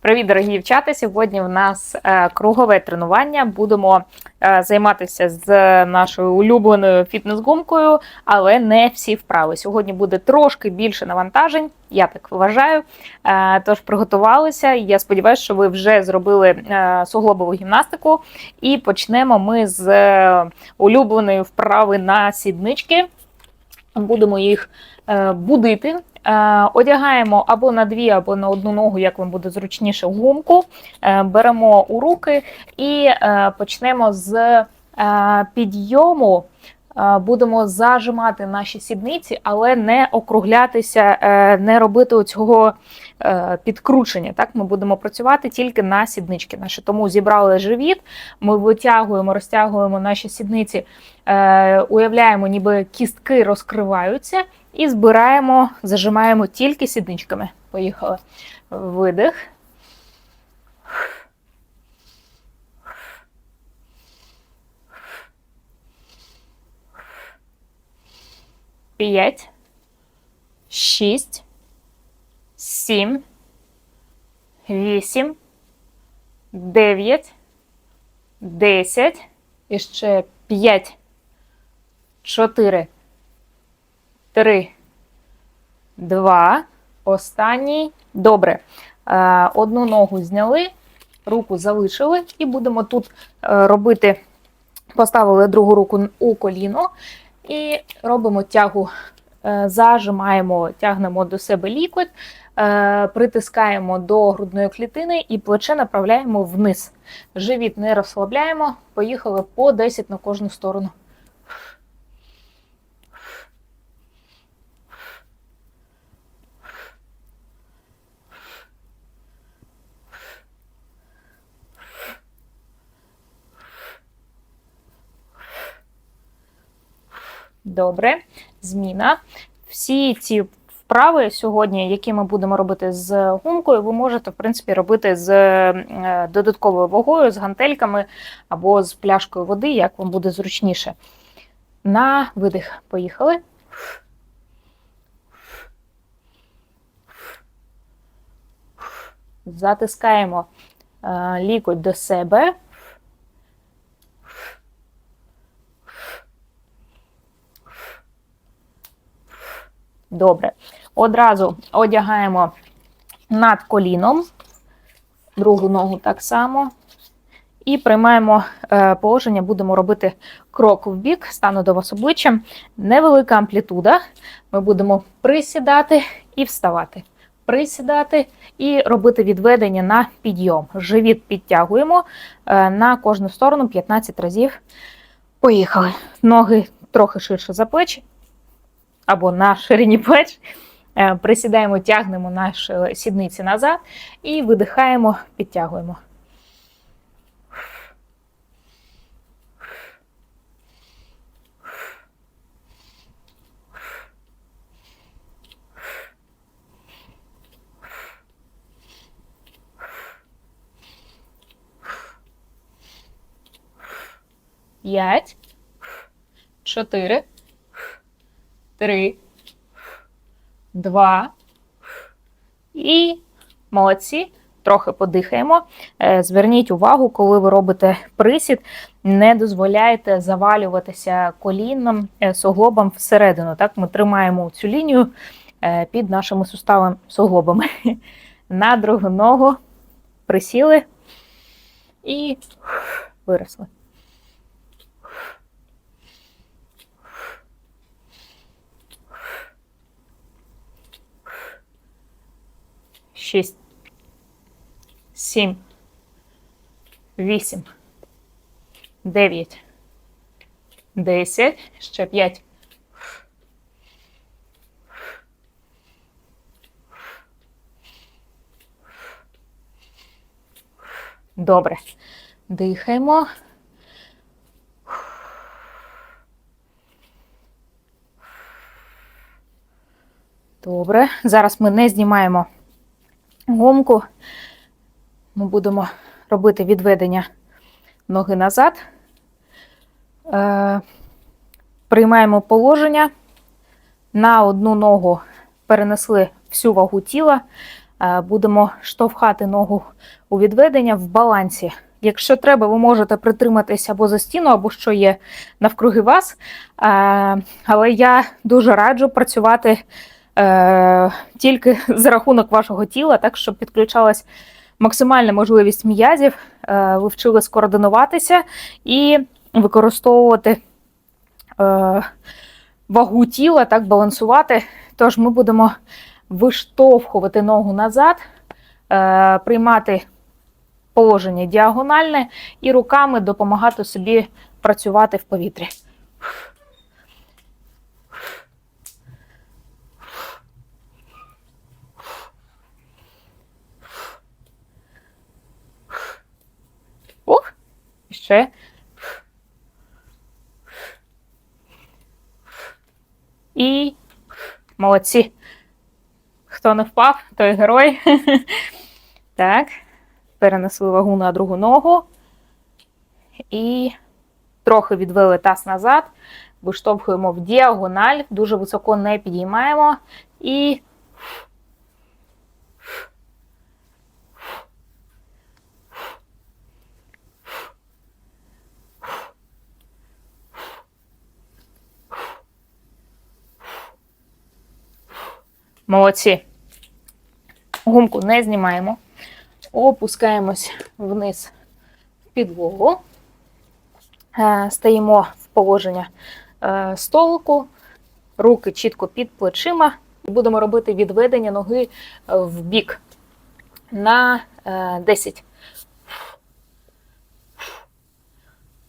Привіт, дорогі дівчата! Сьогодні в нас е, кругове тренування. Будемо е, займатися з нашою улюбленою фітнес-гумкою, але не всі вправи. Сьогодні буде трошки більше навантажень, я так вважаю. Е, Тож приготувалися. Я сподіваюся, що ви вже зробили суглобову гімнастику. І почнемо ми з улюбленої вправи на сіднички. Будемо їх будити. Е, Одягаємо або на дві, або на одну ногу, як вам буде зручніше, гумку. Е, Беремо у руки і е, почнемо з підйому. Будемо зажимати наші сідниці, але не округлятися, не робити оцього е, підкручення. Так, ми будемо працювати тільки на сіднички наші. Тому зібрали живіт, ми витягуємо, розтягуємо наші сідниці, е, уявляємо, ніби кістки розкриваються, і збираємо, зажимаємо тільки сідничками. Поїхали. Видих. П'ять, шість, сім, вісім, дев'ять, десять, і ще п'ять, чотири, три, два. Останній. Добре. Е, Одну ногу зняли, руку залишили, і будемо тут е, робити. Поставили другу руку у коліно і робимо тягу. Е, Зажимаємо, тягнемо до себе лікоть, притискаємо до грудної клітини і плече направляємо вниз. Живіт не розслабляємо. Поїхали по 10 на кожну сторону. Добре, зміна. Всі ці вправи сьогодні, які ми будемо робити з гумкою, ви можете, в принципі, робити з е, додатковою вагою, з гантельками або з пляшкою води, як вам буде зручніше. На видих. Поїхали. Затискаємо е, лікоть до себе. Добре. Одразу одягаємо над коліном, другу ногу так само. І приймаємо е, положення, будемо робити крок в бік, стану до вас обличчям. Невелика амплітуда. Ми будемо присідати і вставати. Присідати і робити відведення на підйом. Живіт підтягуємо е, на кожну сторону 15 разів. Поїхали. Ноги трохи ширше за плечі або на ширині плеч. Е, Присідаємо, тягнемо наші сідниці назад і видихаємо, підтягуємо. П'ять, чотири, три, два. І молодці. Трохи подихаємо. Е, Зверніть увагу, коли ви робите присід, не дозволяйте завалюватися коліном, е, суглобом всередину. Так, Ми тримаємо цю лінію е, під нашими суставами суглобами. На другу ногу присіли і виросли. Шість, сім, вісім, дев'ять, десять, ще п'ять. Добре. Дихаємо. Добре. Зараз ми не знімаємо гумку. Ми будемо робити відведення ноги назад. Е, Приймаємо положення. На одну ногу перенесли всю вагу тіла. Е, Будемо штовхати ногу у відведення в балансі. Якщо треба, ви можете притриматися або за стіну, або що є навкруги вас. Е, Але я дуже раджу працювати е, тільки за рахунок вашого тіла, так щоб підключалась максимальна можливість м'язів, е, ви вчили скоординуватися і використовувати е, вагу тіла, так балансувати. Тож ми будемо виштовхувати ногу назад, е, приймати положення діагональне і руками допомагати собі працювати в повітрі. Ще. І молодці. Хто не впав, той герой. Так. Перенесли вагу на другу ногу. І трохи відвели таз назад. Виштовхуємо в діагональ, дуже високо не підіймаємо. І молодці. Гумку не знімаємо. Опускаємось вниз в підлогу. Е, Стаємо в положення е, столику, руки чітко під плечима. І будемо робити відведення ноги е, в бік на е, 10.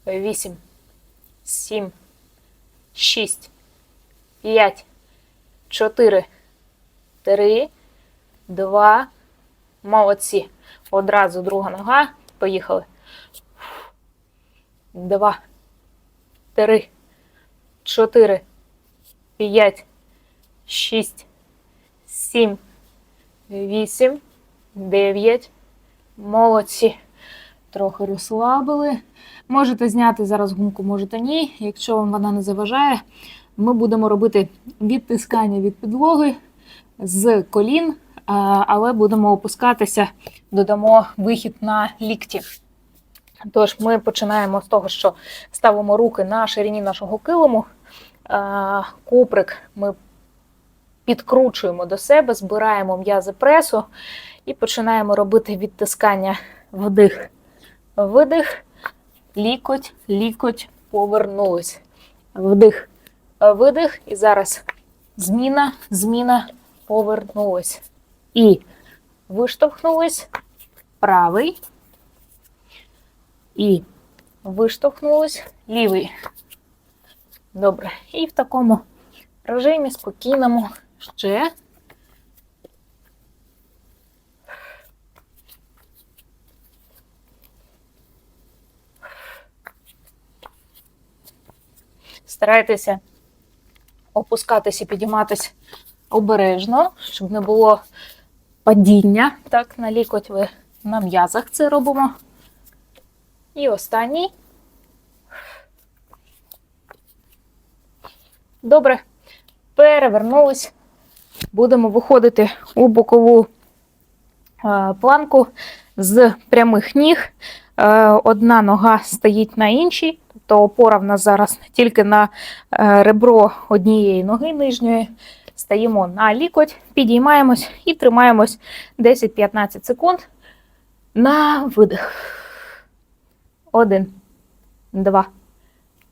8, 7, 6, 5, 4, 3, 2, молодці. Одразу друга нога. Поїхали. Два, три, чотири, п'ять, шість, сім, вісім, дев'ять. Молодці. Трохи розслабили. Можете зняти зараз гумку, можете ні. Якщо вам вона не заважає, ми будемо робити відтискання від підлоги з колін, але будемо опускатися, додамо вихід на лікті. Тож ми починаємо з того, що ставимо руки на ширині нашого килиму, а, куприк ми підкручуємо до себе, збираємо м'язи пресу і починаємо робити відтискання вдих, видих, лікоть, лікоть, повернулись. Вдих, видих. І зараз зміна, зміна, повернулись. І виштовхнулись, правий. І виштовхнулись, лівий. Добре. І в такому режимі спокійному ще. Старайтеся опускатися і підійматися обережно, щоб не було падіння. Так, на лікоть ви на м'язах це робимо. І останній. Добре. Перевернулись. Будемо виходити у бокову е, планку з прямих ніг. Е, Одна нога стоїть на іншій, тобто опора в нас зараз тільки на е, ребро однієї ноги нижньої. Стаємо на лікоть, підіймаємось і тримаємось 10-15 секунд на видих. Один, два,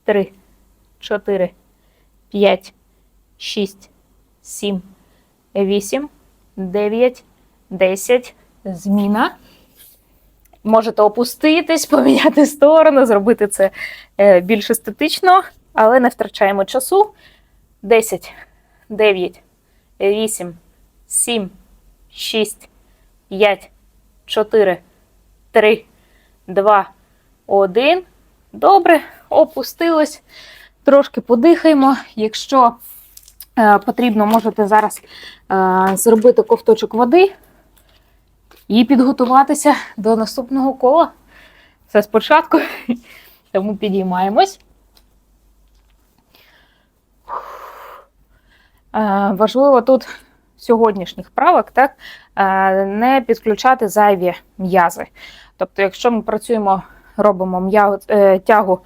три, чотири, п'ять, шість, сім, вісім, дев'ять, десять. Зміна. Можете опуститись, поміняти сторону, зробити це е, більш естетично, але не втрачаємо часу. 10, 9, 8, 7, 6, 5, 4, 3, 2, 1. Добре, опустились. Трошки подихаємо. Якщо е, потрібно, можете зараз е, зробити ковточок води і підготуватися до наступного кола. Все спочатку, тому підіймаємось. Важливо тут сьогоднішніх правок, так, е, не підключати зайві м'язи. Тобто, якщо ми працюємо, робимо е, тягу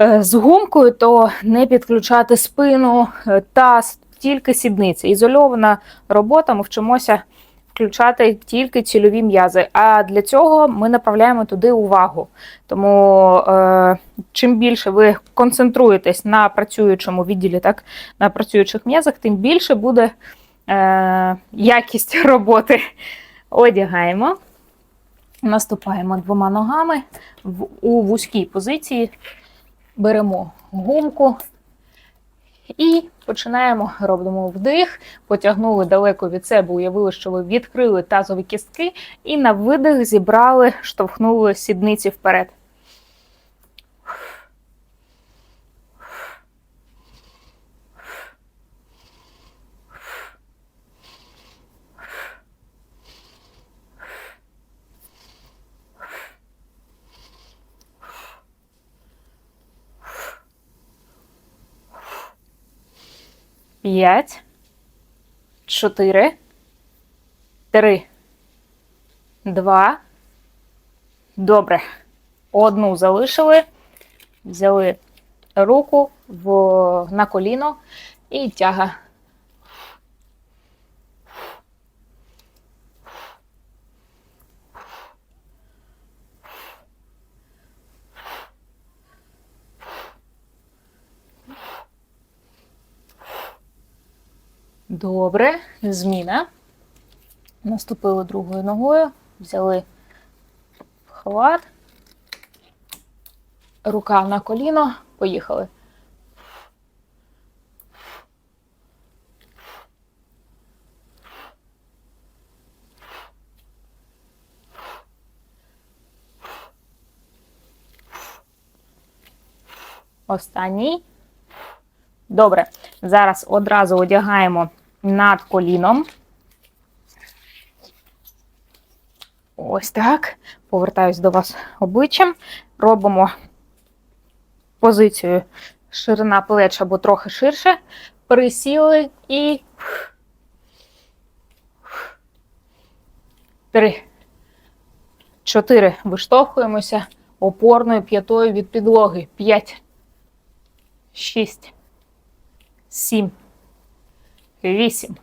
е, з гумкою, то не підключати спину, е, таз, тільки сідниці. Ізольована робота, ми вчимося включати тільки цільові м'язи. А для цього ми направляємо туди увагу. Тому е, чим більше ви концентруєтесь на працюючому відділі, так, на працюючих м'язах, тим більше буде е, якість роботи. Одягаємо, наступаємо двома ногами у вузькій позиції, беремо гумку. І починаємо, робимо вдих, потягнули далеко від себе, уявили, що ви відкрили тазові кістки, і на видих зібрали, штовхнули сідниці вперед. П'ять, чотири, три, два. Добре. Одну залишили, взяли руку в, на коліно і тяга. Добре, зміна. Наступили другою ногою, взяли хват, рука на коліно, поїхали. Останній. Добре. Зараз одразу одягаємо над коліном. Ось так. Повертаюсь до вас обличчям. Робимо позицію ширина плеч або трохи ширше. Присіли і. Три. Чотири. Виштовхуємося опорною п'ятою від підлоги. П'ять. Шість. Сім. Вісім.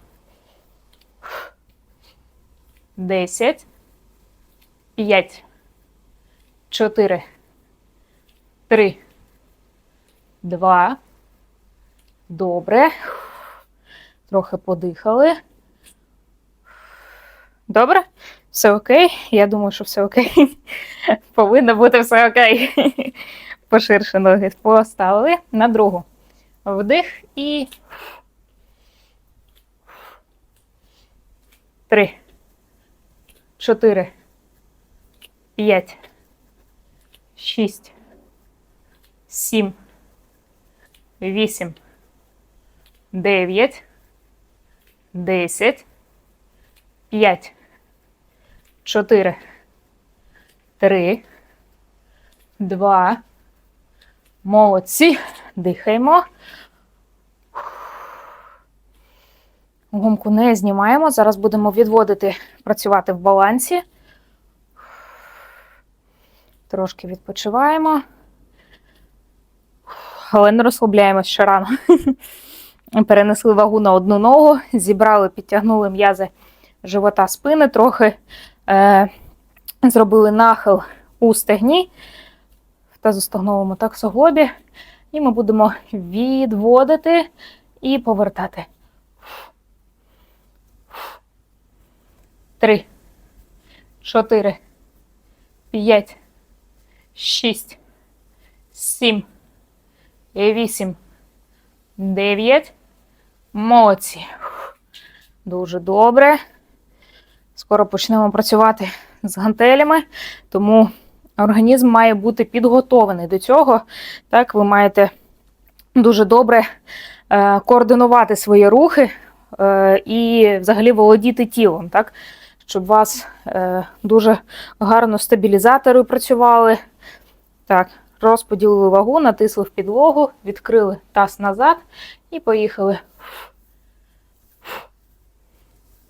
Десять. П'ять. Чотири. Три. Два. Добре. Трохи подихали. Добре? Все окей? Я думаю, що все окей. Повинно бути все окей. Поширше ноги поставили на другу. Вдих і. Три. Чотири. П'ять. Шість. Сім. Вісім. Дев'ять. Десять. П'ять. Чотири. Три. Два. Молодці. Дихаємо. Гумку не знімаємо. Зараз будемо відводити, працювати в балансі. Трошки відпочиваємо. Але не розслабляємось ще рано. Перенесли вагу на одну ногу, зібрали, підтягнули м'язи живота спини, трохи е, зробили нахил у стегні в тазостогновому так суглобі. І ми будемо відводити і повертати. Три, чотири, п'ять, шість, сім, вісім, дев'ять. Молодці. Дуже добре. Скоро почнемо працювати з гантелями, тому організм має бути підготований до цього. Так, ви маєте дуже добре е, координувати свої рухи е, і взагалі володіти тілом, так? Щоб у вас е, дуже гарно стабілізатори працювали. Так, розподілили вагу, натисли в підлогу, відкрили таз назад і поїхали.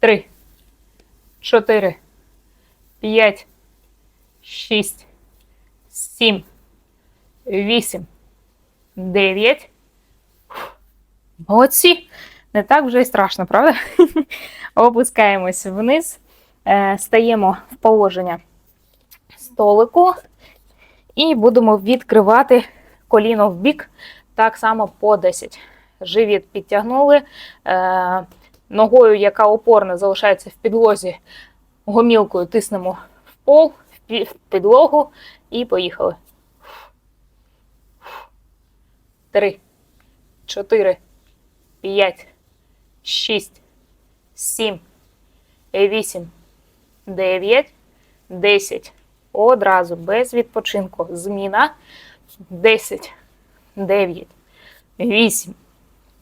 три, чотири, п'ять, шість, сім, вісім, дев'ять. Молодці. Не так вже й страшно, правда? Опускаємось вниз, стаємо в положення столику і будемо відкривати коліно в бік так само по 10. Живіт підтягнули. Е, ногою, яка опорна залишається в підлозі, гомілкою тиснемо в пол, в підлогу і поїхали. Три, чотири, п'ять, шість, сім, вісім, дев'ять, десять. Одразу без відпочинку. Зміна. Десять, дев'ять, вісім,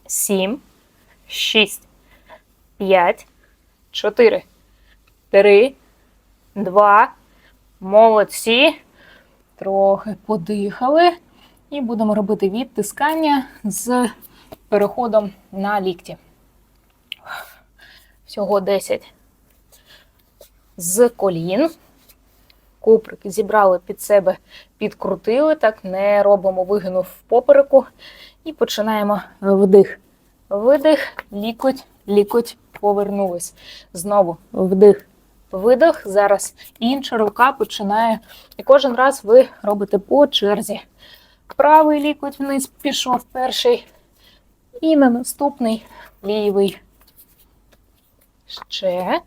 сім, шість, п'ять, чотири, три, два. Молодці. Трохи подихали. І будемо робити відтискання з переходом на лікті. Всього 10 з колін. Куприк зібрали під себе, підкрутили, так не робимо вигину в попереку. І починаємо вдих. Видих, лікоть, лікоть, повернулись. Знову вдих, видих. Зараз інша рука починає. І кожен раз ви робите по черзі. Правий лікоть вниз пішов перший. І на наступний лівий. Ще.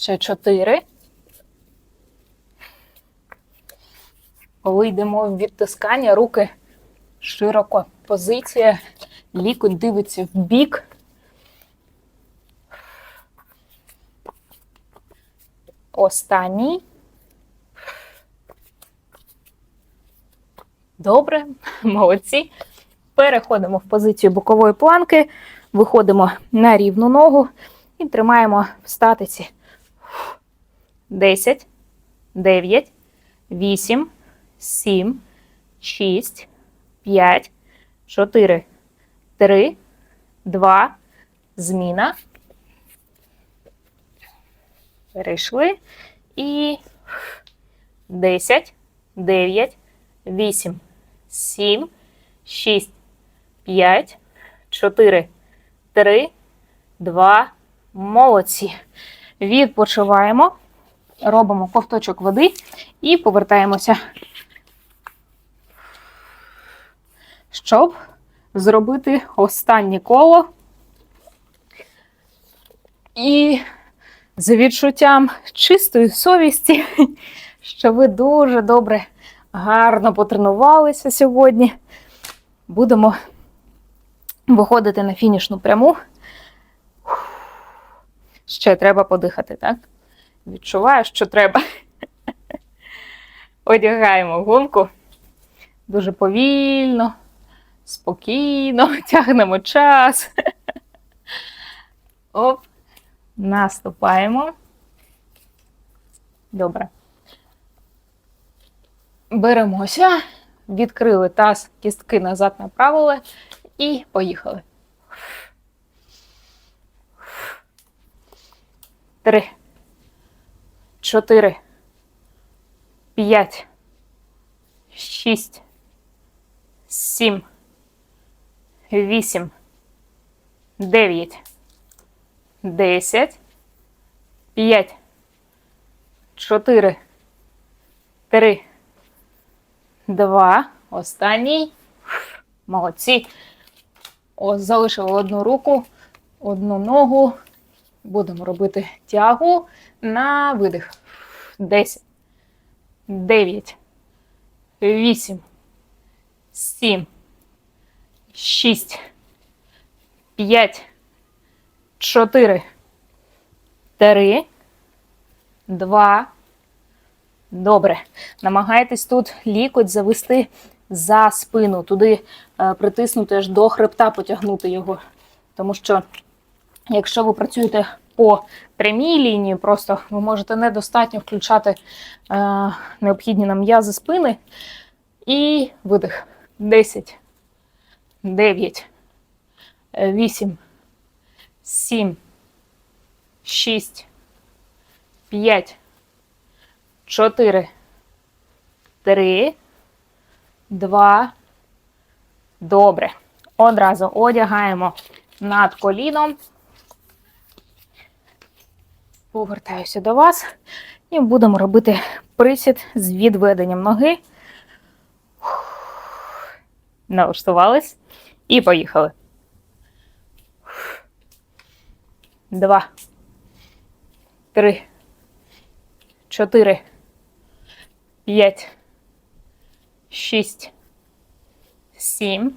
Ще чотири. Коли йдемо в відтискання, руки широко. Позиція, лікоть дивиться в бік. Останній. Добре, молодці. Переходимо в позицію бокової планки, виходимо на рівну ногу і тримаємо в статиці. 10, 9, 8, 7, 6, 5, 4, 3, 2, зміна. Перейшли. І 10, 9, 8, 7, 6, 5, 4, 3, 2, молодці. Відпочиваємо, робимо ковточок води і повертаємося, щоб зробити останнє коло. І з відчуттям чистої совісті, що ви дуже добре, гарно потренувалися сьогодні. Будемо виходити на фінішну пряму. Ще треба подихати, так? Відчуваю, що треба. Одягаємо гумку дуже повільно, спокійно, тягнемо час. Оп. Наступаємо. Добре. Беремося, відкрили таз, кістки назад направили і поїхали. Три, чотири, п'ять, шість, сім, вісім, дев'ять. 10, 5, 4, 3, 2, останній. Молодці. Ось залишили одну руку, одну ногу. Будемо робити тягу на видих. 10, 9, 8, 7, 6, 5, Чотири. Три. Два. Добре. Намагайтесь тут лікоть завести за спину, туди е, притиснути аж до хребта, потягнути його. Тому що, якщо ви працюєте по прямій лінії, просто ви можете недостатньо включати е, необхідні нам м'язи спини. І видих. 10, 9, 8, 7, 6, 5, 4, 3, 2. Добре. Одразу одягаємо над коліном. Повертаюся до вас і будемо робити присід з відведенням ноги. Налаштувались і поїхали. Два. Три. Чотири. П'ять. Шість. Сім.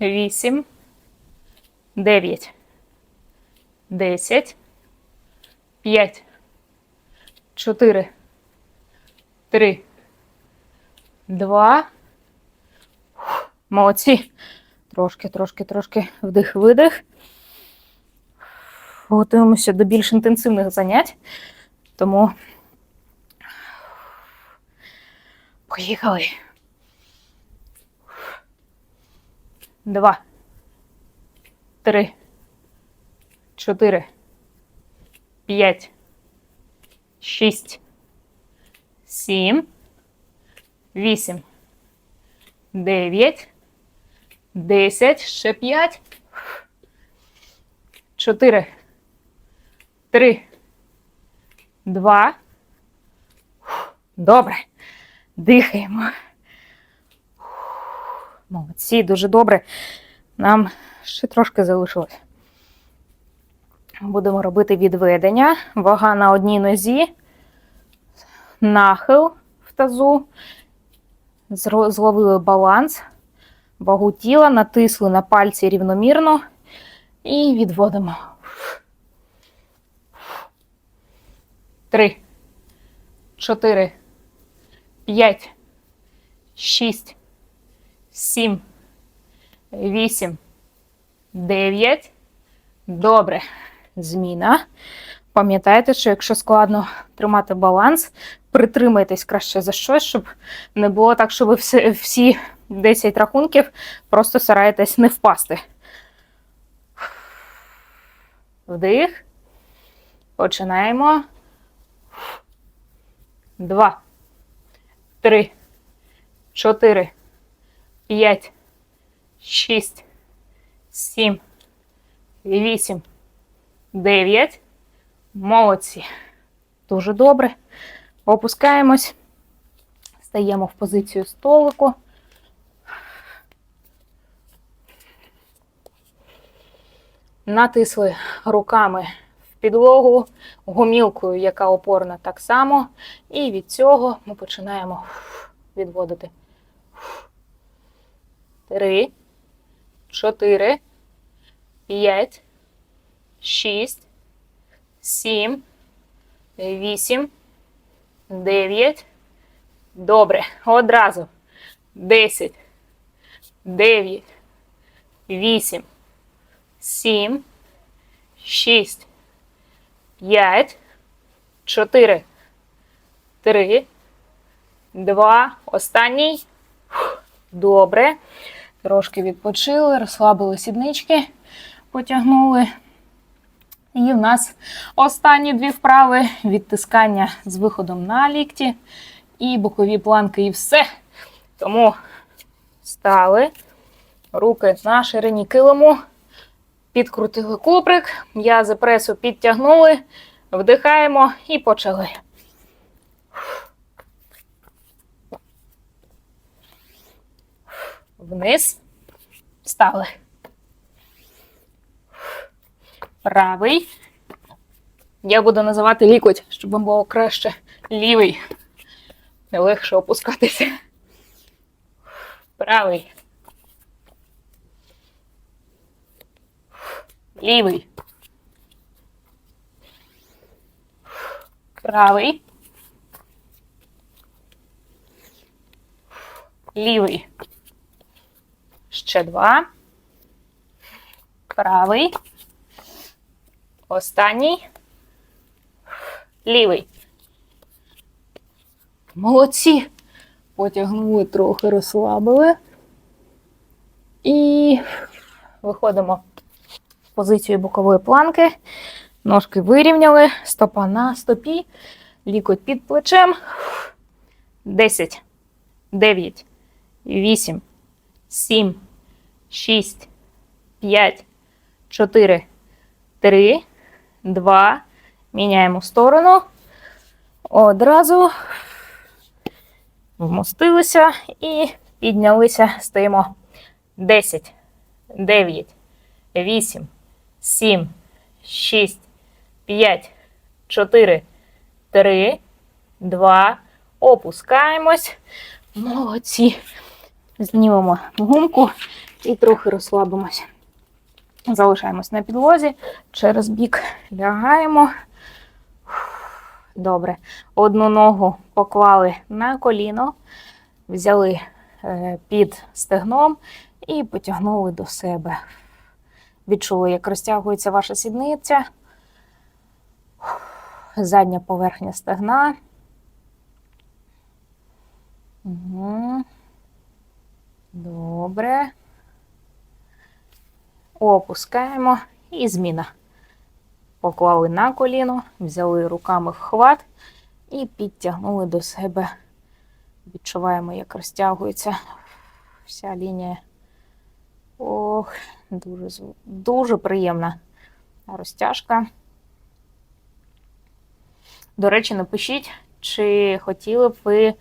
Вісім. Дев'ять. Десять. П'ять. Чотири. Три. Два. Молодці. Трошки, трошки, трошки вдих-видих. Готуємося до більш інтенсивних занять. Тому поїхали. Два. Три. Чотири. П'ять. Шість. Сім. Вісім. Дев'ять. Десять. Ще п'ять. Чотири. Три. Два. Добре. Дихаємо. Молодці, дуже добре. Нам ще трошки залишилось. Будемо робити відведення. Вага на одній нозі, нахил в тазу. Зловили баланс, вагу тіла, натисли на пальці рівномірно і відводимо. Три, чотири, п'ять, шість, сім, вісім, дев'ять. Добре. Зміна. Пам'ятайте, що якщо складно тримати баланс, притримайтесь краще за щось, щоб не було так, що ви всі, всі 10 рахунків просто стараєтесь не впасти. Вдих. Починаємо. Два. Три. Чотири. П'ять. Шість. Сім. Вісім. Дев'ять. Молодці. Дуже добре. Опускаємось. Стаємо в позицію столику. Натисли руками в підлогу, гомілкою, яка опорна так само. І від цього ми починаємо відводити. Три, чотири, п'ять, шість, сім, вісім, дев'ять. Добре. Одразу. Десять, дев'ять, вісім, сім, шість, п'ять, чотири, три, два. Останній. Добре. Трошки відпочили, розслабили сіднички, потягнули. І в нас останні дві вправи: відтискання з виходом на лікті і бокові планки, і все. Тому стали, руки на ширині килиму, підкрутили куприк, м'язи пресу підтягнули, вдихаємо і почали. Вниз. Стали. Правий. Я буду називати лікоть, щоб вам було краще лівий. Не легше опускатися. Правий. Лівий. Правий. Лівий. Ще два. Правий. Останній. Лівий. Молодці. Потягнули, трохи розслабили. І виходимо в позицію бокової планки. Ножки вирівняли, стопа на стопі, лікоть під плечем. 10, 9, 8, 7, 6, 5, 4, 3, 2. Міняємо сторону. Одразу вмостилися і піднялися. Стоїмо. 10, 9, 8, 7, 6, 5, 4, 3, 2. Опускаємось. Молодці. Знімемо гумку і трохи розслабимося. Залишаємось на підлозі, через бік лягаємо. Добре. Одну ногу поклали на коліно, взяли е, під стегном і потягнули до себе. Відчули, як розтягується ваша сідниця, задня поверхня стегна. Угу. Добре. Опускаємо і зміна. Поклали на коліно, взяли руками в хват і підтягнули до себе. Відчуваємо, як розтягується вся лінія. Ох, дуже, дуже приємна розтяжка. До речі, напишіть, чи хотіли б ви е,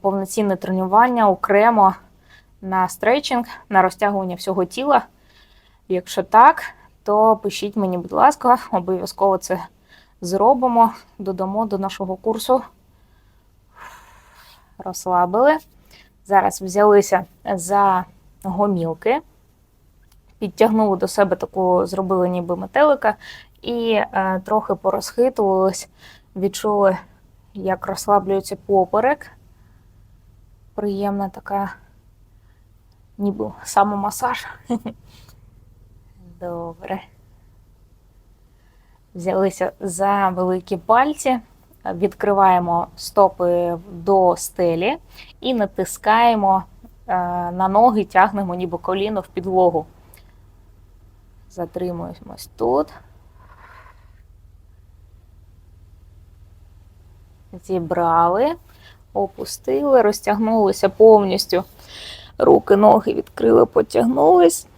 повноцінне тренування окремо на стретчинг, на розтягування всього тіла. Якщо так, то пишіть мені, будь ласка, обов'язково це зробимо. Додамо до нашого курсу. Розслабили. Зараз взялися за гомілки, підтягнули до себе таку, зробили ніби метелика, і е, трохи порозхитувались, відчули, як розслаблюється поперек. Приємна така, ніби самомасаж. Добре. Взялися за великі пальці, відкриваємо стопи до стелі і натискаємо е, на ноги, тягнемо ніби коліно в підлогу. Затримуємось тут. Зібрали, опустили, розтягнулися повністю. Руки, ноги відкрили, потягнулись.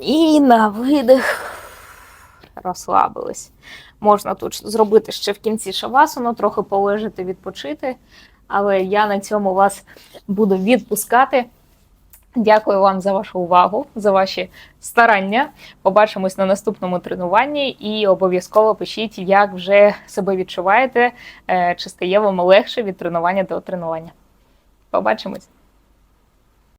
І на видих розслабились. Можна тут зробити ще в кінці шавасану, трохи полежати, відпочити. Але я на цьому вас буду відпускати. Дякую вам за вашу увагу, за ваші старання. Побачимось на наступному тренуванні і обов'язково пишіть, як вже себе відчуваєте, е, чи стає вам легше від тренування до тренування. Побачимось!